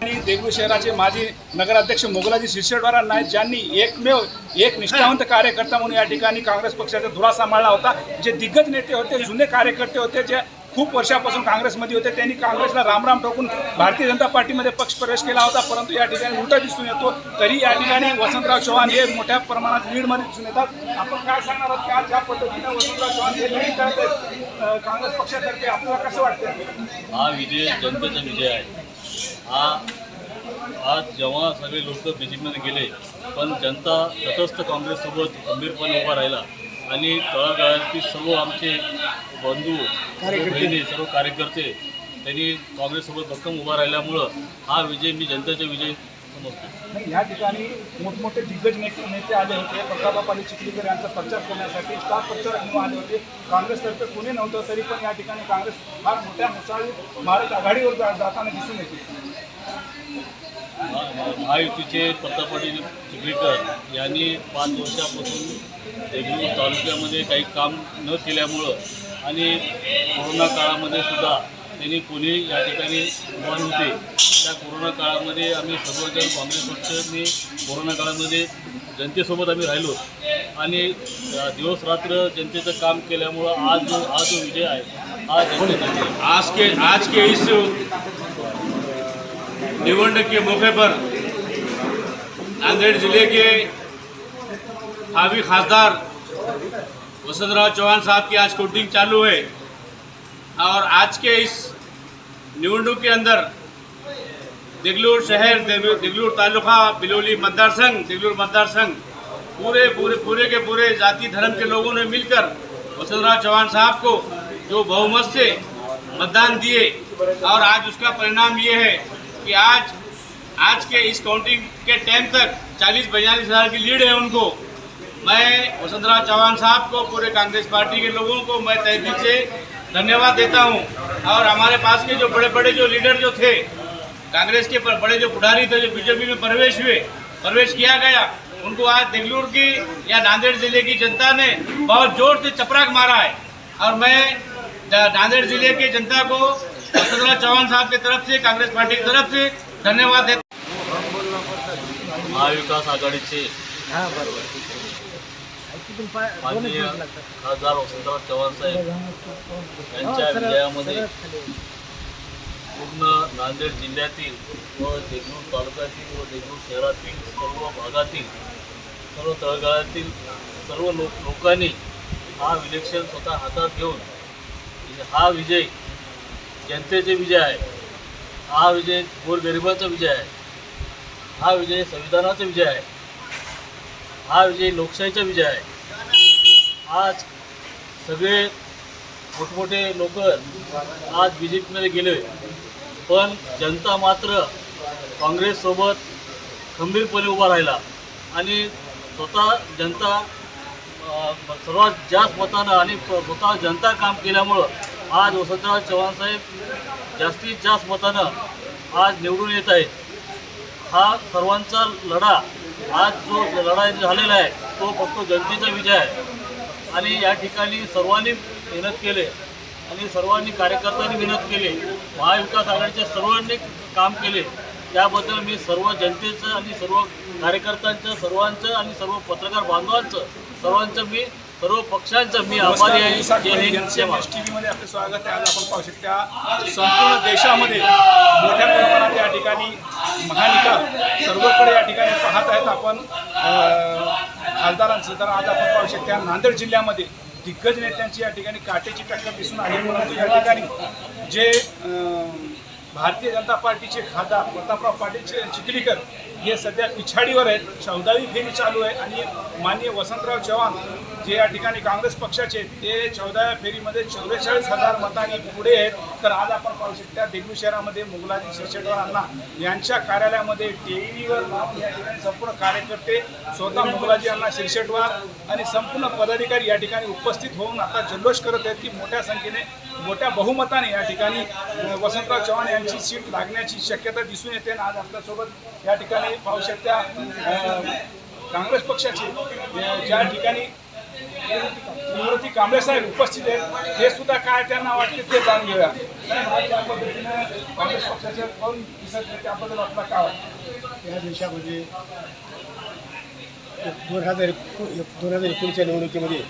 ठिकाणी देगलूर शहराचे माजी नगराध्यक्ष मोगलाजी शिरशेटवारांना आहेत ज्यांनी एकमेव एक निष्ठावंत कार्यकर्ता म्हणून या ठिकाणी काँग्रेस पक्षाचा धुरा सांभाळला होता. जे दिग्गज नेते होते जुने कार्यकर्ते होते जे खूप वर्षापासून काँग्रेसमध्ये होते त्यांनी काँग्रेसला रामराम ठोकून भारतीय जनता पार्टीमध्ये पक्ष प्रवेश केला होता परंतु या ठिकाणी उलटा दिसून येतो. तरी या ठिकाणी वसंतराव चव्हाण हे मोठ्या प्रमाणात लीडमध्ये दिसून येतात. आपण काय सांगणार आहोत की आज ज्या पद्धतीनं वसंतराव चव्हाण हे लीड करत आहेत काँग्रेस पक्षातर्फे? आपल्याला कसं वाटतं हा विजय जनतेचा विजय आहे. हा आज जेव्हा सगळे लोक बी जे पीमध्ये गेले पण जनता तटस्थ काँग्रेससोबत खंबीरपणे उभा राहिला. आणि तळागाळातील सर्व आमचे बंधू बहिणी सर्व कार्यकर्ते त्यांनी काँग्रेससोबत भक्कम उभा राहिल्यामुळं हा विजय मी जनतेचा विजय समजतो. या ठिकाणी मोठमोठे दिग्गज नेते नेते आले होते. प्रतापपाली चिखलीकर यांचा प्रचार करण्यासाठी स्टार प्रचारक म्हणून आले होते. काँग्रेसतर्फे कोणी नव्हतं तरी पण या ठिकाणी काँग्रेस फार मोठ्या मुसळी महाराज आघाडीवर जाताना दिसून येते. महायुतीचे प्रतापवाडी चिखलीकर यांनी पाच वर्षापासून देगलूर तालुक्यामध्ये काही काम न केल्यामुळं आणि कोरोना काळामध्ये सुद्धा त्यांनी कोणी या ठिकाणी उभार नव्हते. त्या कोरोना काळामध्ये आम्ही सर्वजण काँग्रेस पक्षाने कोरोना काळामध्ये जनतेसोबत आम्ही राहिलो आणि दिवस रात्र जनतेचं काम केल्यामुळं आज जो हा जो विजय आहे हा जनतेचा आज के आज के इस निवडणूक के मौके पर नांदेड़ ज़िले के हावी खासदार वसंतराव चौहान साहब की आज कोटिंग चालू है और आज के इस निवडणूक के अंदर देगलूर शहर देगलूर तालुका, बिलोली मतदार संघ, देगलूर मतदार संघ, पूरे पूरे पूरे के पूरे जाति, धर्म के लोगों ने मिलकर वसंतराव चौहान साहब को जो बहुमत से मतदान दिए और आज उसका परिणाम ये है कि आज आज के इस काउंटिंग के टाइम तक चालीस बयालीस हज़ार की लीड है उनको। मैं वसंतराव चौहान साहब को, पूरे कांग्रेस पार्टी के लोगों को मैं तय से धन्यवाद देता हूँ। और हमारे पास के जो बड़े बड़े जो लीडर जो थे, कांग्रेस के बड़े जो पुढ़ारी थे, जो बीजेपी में प्रवेश हुए, प्रवेश किया गया, उनको आज देगलूर की या नांदेड़ ज़िले की जनता ने बहुत ज़ोर से चपराक मारा है। और मैं नांदेड़ ज़िले की जनता को वसंतराव चौहान साहब की तरफ से कांग्रेस पार्टी की तरफ से धन्यवाद देता महाविकास आघाडीचे माननीय खासदार वसंतराव चव्हाण साहेब यांच्या विजयामध्ये पूर्ण नांदेड जिल्ह्यातील व देगलूर तालुक्यातील व देगलूर शहरातील सर्व भागातील सर्व तळगाळातील सर्व लोक लोकांनी हा विलेक्शन स्वतः हातात घेऊन हा विजय जनतेचे विजय आहे. हा विजय गोरगरिबाचा विजय आहे. हा विजय संविधानाचा विजय आहे. हा विजय लोकशाहीचा विजय आहे. आज सगळे मोठमोठे लोक आज बी जे पीमध्ये गेले. पण जनता मात्र काँग्रेससोबत खंबीरपणे उभा राहिला. आणि स्वतः जनता सर्वात जास्त मतानं आणि स्वतः जनता काम केल्यामुळं आज वसंतराव चव्हाण साहेब जास्तीत जास्त मतानं आज निवडून येत आहेत. हा सर्वांचा लढा आज जो लढा झालेला आहे तो फक्त जनतेचा विजय आहे. आणि या ठिकाणी सर्वांनी मेहनत केले आणि सर्वांनी कार्यकर्त्यांनी मेहनत केली. महाविकास आघाडीच्या सर्वांनी काम केले. त्याबद्दल मी सर्व जनतेचं आणि सर्व कार्यकर्त्यांचं सर्वांचं आणि सर्व पत्रकार बांधवांचं सर्वांचं मी सर्व पक्षांचं मी आभारी आहे. टीव्हीमध्ये आपले स्वागत आहे. आज आपण पाहू शकता संपूर्ण देशामध्ये मोठ्या प्रमाणात या ठिकाणी महानिकाल सर्वकडे या ठिकाणी पाहत आहेत आपण. खासदारांचं तर आज आपण पाहू शकता नांदेड जिल्ह्यामध्ये दिग्गज नेत्यांची या ठिकाणी काटेची टक्कर दिसून आली. परंतु या ठिकाणी जे भारतीय जनता पार्टीचे खासदार प्रतापराव पाटील चिखलीकर हे सध्या पिछाडीवर आहेत. चौदावी फेरी चालू आहे. आणि माननीय वसंतराव चव्हाण जे या ठिकाणी काँग्रेस पक्षाचे ते चौदाव्या फेरीमध्ये चौवेचाळीस हजार मतांनी पुढे आहेत. तर आज आपण पाहू शकता देगलू शहरामध्ये मुघलाजी शिरशेटवार अण्णा यांच्या कार्यालयामध्ये टीव्हीवर या ठिकाणी संपूर्ण कार्यकर्ते स्वतः मुघलाजी अण्णा शिरशेटवार आणि संपूर्ण पदाधिकारी या ठिकाणी उपस्थित होऊन आता जल्लोष करत आहेत की मोठ्या संख्येने मोठ्या बहुमताने या ठिकाणी वसंतराव चव्हाण यांची सीट लागण्याची शक्यता दिसून येते. आणि आज आपल्यासोबत या ठिकाणी पाहू शकता काँग्रेस पक्षाचे ज्या ठिकाणी निवृत्ती कांबळे साहेब उपस्थित आहेत. हे सुद्धा काय त्यांना वाटते ते जाणून घेऊया. काँग्रेस पक्षाचे कोण दिसत त्याबद्दल आपला काय या देशामध्ये दोन हजार एक दोन हजार एकोणीसच्या निवडणुकीमध्ये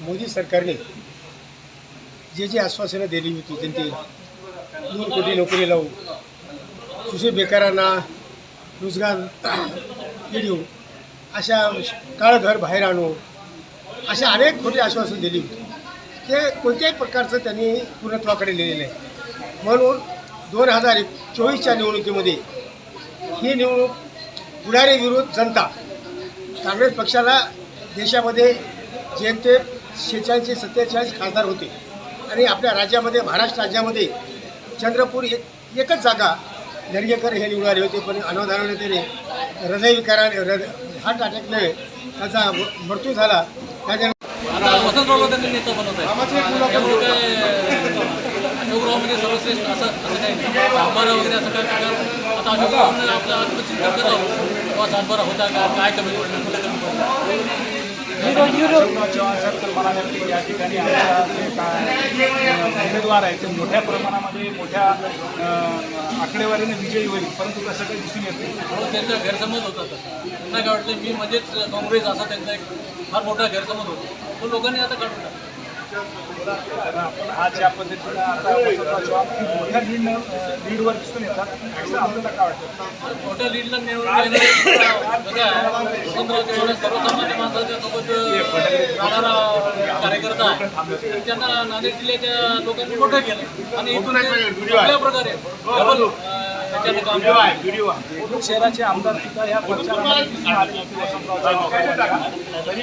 मोदी सरकारने जे जे आश्वासनं दिली होती जनतेला दोन कोटी नोकरी लावू सुशे बेकारांना रोजगार देऊ अशा काळं घर बाहेर आणू अशा अनेक खोटी आश्वासन दिली होती. ते कोणत्याही प्रकारचं त्यांनी पूर्णत्वाकडे लिहिलेलं आहे. म्हणून दोन हजार चोवीसच्या निवडणुकीमध्ये ही निवडणूक पुढारी विरुद्ध जनता काँग्रेस पक्षाला देशामध्ये जेमते शेहेचाळीसशे सत्तेचाळीस खासदार होते आणि आपल्या राज्यामध्ये महाराष्ट्र राज्यामध्ये चंद्रपूर एक एकच जागा दर्गेकर हे निवडाले होते पण अनावधानाने त्याने हृदयविकाराने हृदय हार्ट अटॅकने त्याचा म- मृत्यू झाला. त्याच्या आता वसंतरावला त्यांनी नेता बनवत आहे त्यामुळे काय अशोकराव म्हणजे सर्वश्रेष्ठ असं असं काही वगैरे असं काय प्रकार आता अशोकरावने आपलं आत्मचिंतन करावं किंवा सातबारा होता का? काय कमी पडलं? कुठे कमी पडलं? अशोकराव चव्हाण साहेब तर म्हणाले की या ठिकाणी आमच्या जे काय अं, उमेदवार आहेत. ते मोठ्या प्रमाणामध्ये मोठ्या आकडेवारीने विजयी होईल. परंतु तसं काही दिसून येत नाही. म्हणून त्यांचा गैरसमज होता तसा. त्यांना काय वाटलं मी म्हणजेच काँग्रेस असा त्यांचा एक फार मोठा गैरसमज होता. तो लोकांनी आता काढून टाकला. आज ज्या पद्धतीनं आता मोठ्या लीड लीडवर दिसून येतात असं आपल्याला काय वाटतं मोठ्या लीडला निवडून सर्वसामान्य माणसाच्या सोबत राहणारा कार्यकर्ता आहे त्यांना नांदेड जिल्ह्याच्या लोकांनी मोठं केलं आणि इथून प्रकारे शहराचे आमदार सुद्धा या तरी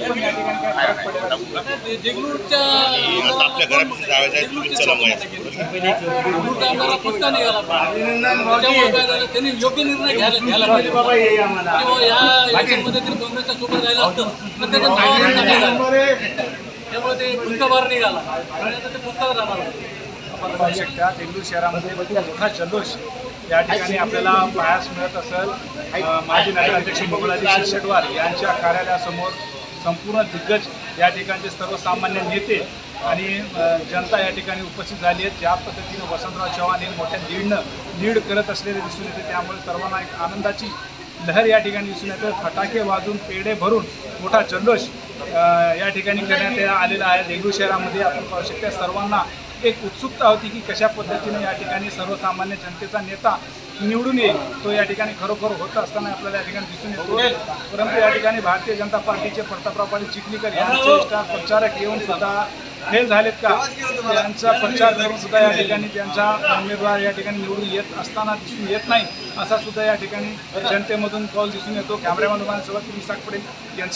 पण त्यांनी योग्य निर्णय घ्यायला पाहिजे. या याच्यामध्ये जर काँग्रेसच्या सोबत राहिलं असतं तर त्याचं नाव चांगलं झालं त्यामुळे ते बाहेर निघाला. ते पुस्तक राहणार आपण पाहू शकता देगलूर शहरामध्ये मोठा जल्लोष या ठिकाणी आपल्याला पायास मिळत असेल माजी नगराध्यक्ष बबुलाजी शिरशेटवार यांच्या कार्यालयासमोर संपूर्ण दिग्गज या ठिकाणचे सर्वसामान्य नेते आणि जनता या ठिकाणी उपस्थित झाली आहेत. ज्या पद्धतीने वसंतराव चव्हाण हे मोठ्या लीडनं लीड करत असलेले दिसून येते त्यामुळे सर्वांना एक आनंदाची लहर या ठिकाणी दिसून येते. फटाके वाजून पेढे भरून मोठा जल्लोष या ठिकाणी करण्यात या- आलेला आहे. देगलूर शहरामध्ये आपण पाहू शकता सर्वांना एक उत्सुकता होती की कशा पद्धतीने या ठिकाणी सर्वसामान्य जनतेचा नेता निवडून येईल तो या ठिकाणी खरोखर होत असताना आपल्याला या ठिकाणी दिसून येतो. परंतु या ठिकाणी भारतीय जनता पार्टीचे प्रतापराव पाटील चिखलीकर यांचे स्टार प्रचारक येऊन सुद्धा फेल झालेत का? त्यांचा प्रचार करून सुद्धा या ठिकाणी त्यांचा उमेदवार या ठिकाणी निवडून येत असताना दिसून येत नाही असा सुद्धा या ठिकाणी जनतेमधून कॉल दिसून येतो. कॅमेरामॅन सोबत विशाख यांचा